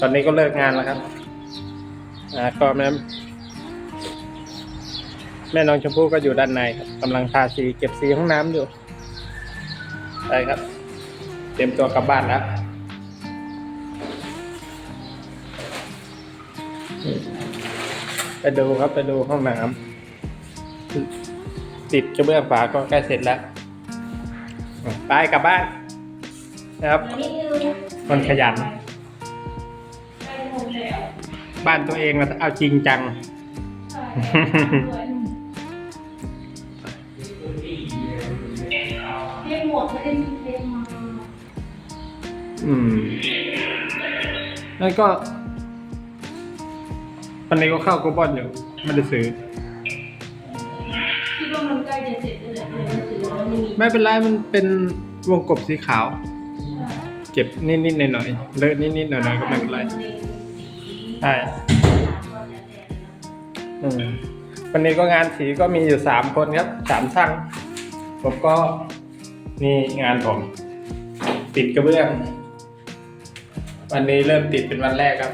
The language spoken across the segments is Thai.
ตอนนี้ก็เลิกงานแล้วครับอ่าก็แม่แม่น้องชมพู่ก็อยู่ด้านในครับกำลังทาสีเก็บสีห้องน้ำอยู่ไปครับ เตรียมตัวกลับบ้านแล้วไปดูครับไปดูห้องน้ำติดกระเบื้องฝาก็ใกล้เสร็จแล้วไปกลับบ้านนะครับ คนขยัน บ้านตัวเองนะเอาจริงจังให้หมดไม่ได้มีเพลงมาอืมนั่นก็วันนี้ก็เข้าโกบอนอยู่ไม่ได้ซื้อ คิดว่ามันใกล้จะเสร็จแล้วแหละเลยมาถือว่ามันมีไม่เป็นไรมันเป็นวงกบสีขาวเก็บนิดๆหน่อยๆเลอะนิดๆหน่อยๆก็ไม่เป็นไร ใช่ อืมวันนี้ก็งานสีก็มีอยู่สามคนครับสามช่างผมก็นี่งานผมติดกระเบื้อง วันนี้เริ่มติดเป็นวันแรกครับ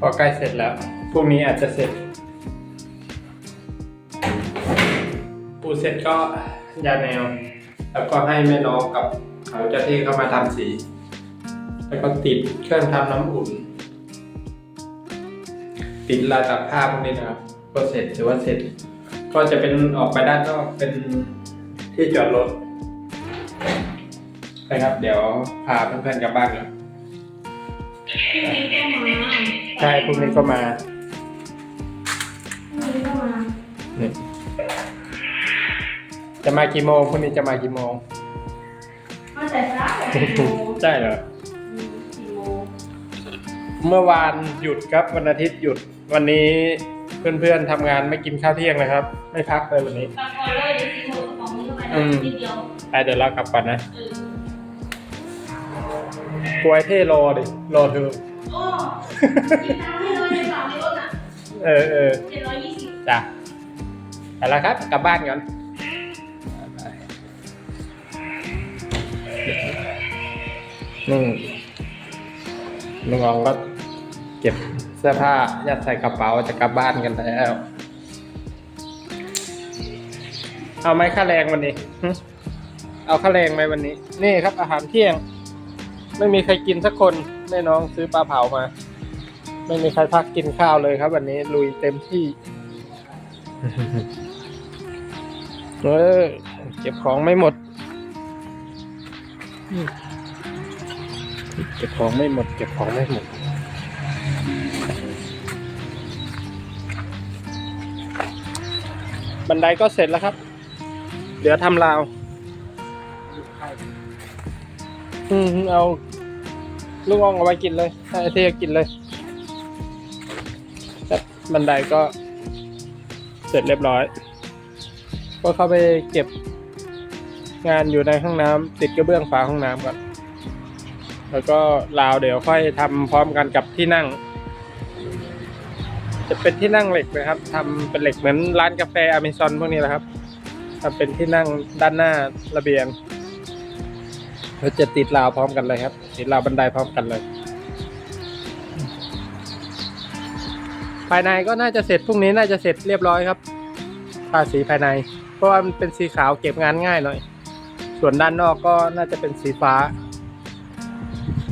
ก็ใกล้เสร็จแล้วพรุ่งนี้อาจจะเสร็จ ปูเสร็จก็ยาแนว แล้วก็ให้แม่น้องกับเขาเจะที่เข้ามาทำสี แล้วก็ติดเครื่องทำน้ำอุ่น ติดลายตัดผ้าพวกนี้นะครับ ก็เสร็จถือว่าเสร็จ ก็จะเป็นออกไปด้านนอกเป็นที่จอดรถนะครับ เดี๋ยวพาเพื่อนๆกลับบ้านแล้วพรุ่งนี้ก็มาใช่พรุ่งนี้ก็มาพรุ่งนี้ก็มานี่จะมากี่โมงพรุ่งนี้จะมากี่โมงมาแต่เช้าแต่สี่โมงใช่เหรออืมสี่โมงเมื่อวานหยุดครับวันอาทิตย์หยุด วันนี้เพื่อนๆทำงานไม่กินข้าวเที่ยงนะครับ ไม่พักเลยวันนี้กลับก่อนเลยเดี๋ยวสี่โมงของนี้ก็ไปอืได้มนิดเดียวไปเดี๋ยวเรากลับก่อนนะเออกลัวไอ้เท่รอดิรอเธอโอ้กินน้ำให้เลยในฝั่งในรถอะเออเออเจ็ดร้อยยี่สิบจ้ะไปแล้วครับ กลับบ้านก่อนนี่ลุงอองก็เก็บ เสื้อผ้ายัดใส่กระเป๋าจะกลับบ้านกันแล้ว เอาไหมค่าแรงวันนี้ เอาค่าแรงไหมวันนี้ นี่ครับ อาหารเที่ยง ไม่มีใครกินสักคนแม่น้องซื้อปลาเผามา ไม่มีใครพักกินข้าวเลยครับ วันนี้ลุยเต็มที่ เออเก็บของไม่หมด เก็บของไม่หมด เก็บของไม่หมด บันไดก็เสร็จแล้วครับ เดี๋ยวทำราว อืมเอา ลูกอ่องเอาไว้กินเลยให้ไอเทียกินเลยครับบันไดก็ เสร็จเรียบร้อย ก็เข้าไปเก็บงานอยู่ในห้องน้ำติดกระเบื้องฝาห้องน้ำก่อนแล้วก็ราวเดี๋ยวค่อยทำพร้อมกันกับที่นั่ง จะเป็นที่นั่งเหล็กนะครับทำเป็นเหล็กเหมือนร้านกาแฟอเมซอนพวกนี้แหละครับทำเป็นที่นั่งด้านหน้าระเบียงเราจะติดราวพร้อมกันเลยครับ ติดราวบันไดพร้อมกันเลย ภายในก็น่าจะเสร็จพรุ่งนี้น่าจะเสร็จเรียบร้อยครับทาสีภายใน เพราะว่ามันเป็นสีขาวเก็บงานง่ายหน่อย ส่วนด้านนอกก็น่าจะเป็นสีฟ้า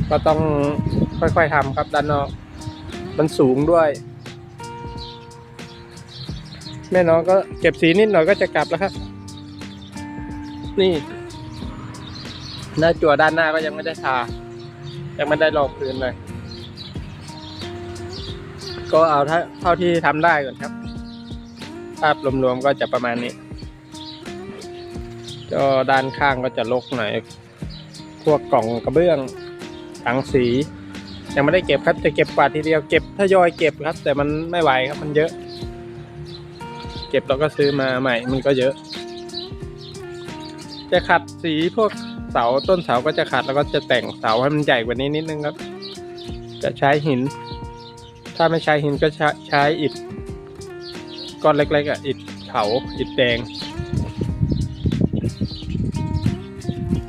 ก็ต้องค่อยๆทำครับด้านนอก มันสูงด้วย แม่น้องก็เก็บสีนิดหน่อยก็จะกลับแล้วครับ นี่หน้าจั่วด้านหน้าก็ยังไม่ได้ทา ยังไม่ได้ลองพื้นเลย ก็เอาเท่าที่ทำได้ก่อนครับ ภาพรวมๆก็จะประมาณนี้ก็ด้านข้างก็จะลกหน่อย พวกกล่องกระเบื้องถังสี ยังไม่ได้เก็บครับ จะเก็บกวาทีเดียว เก็บทยอยเก็บครับ แต่มันไม่ไหวครับ มันเยอะ ก็บแล้วก็ซื้อมาใหม่มันก็เยอะ จะขัดสีพวกเสาต้นเสาก็จะขัดแล้วก็จะแต่งเสาให้มันใหญ่กว่านี้นิดนึงครับ จะใช้หิน ถ้าไม่ใช้หินก็ใช้ใชอิฐก้อนเล็กๆอะอิฐเผาอิฐแดง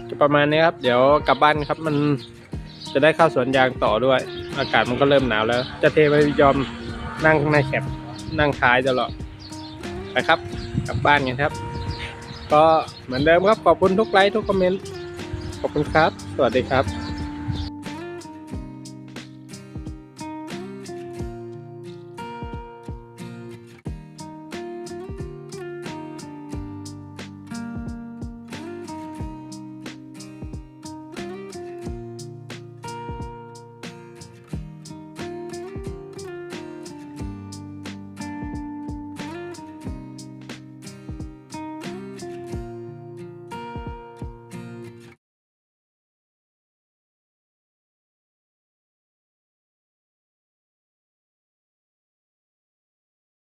จะประมาณนี้ครับ เดี๋ยวกลับบ้านครับ มันจะได้เข้าสวนยางต่อด้วย อากาศมันก็เริ่มหนาวแล้ว จะเทไม่ยอมนั่งข้างในแคปนั่งท้ายตลอด ไปครับ กลับบ้านกันครับ ก็เหมือนเดิมครับ ขอบคุณทุกไลค์ทุกคอมเมนต์ ขอบคุณครับ สวัสดีครับ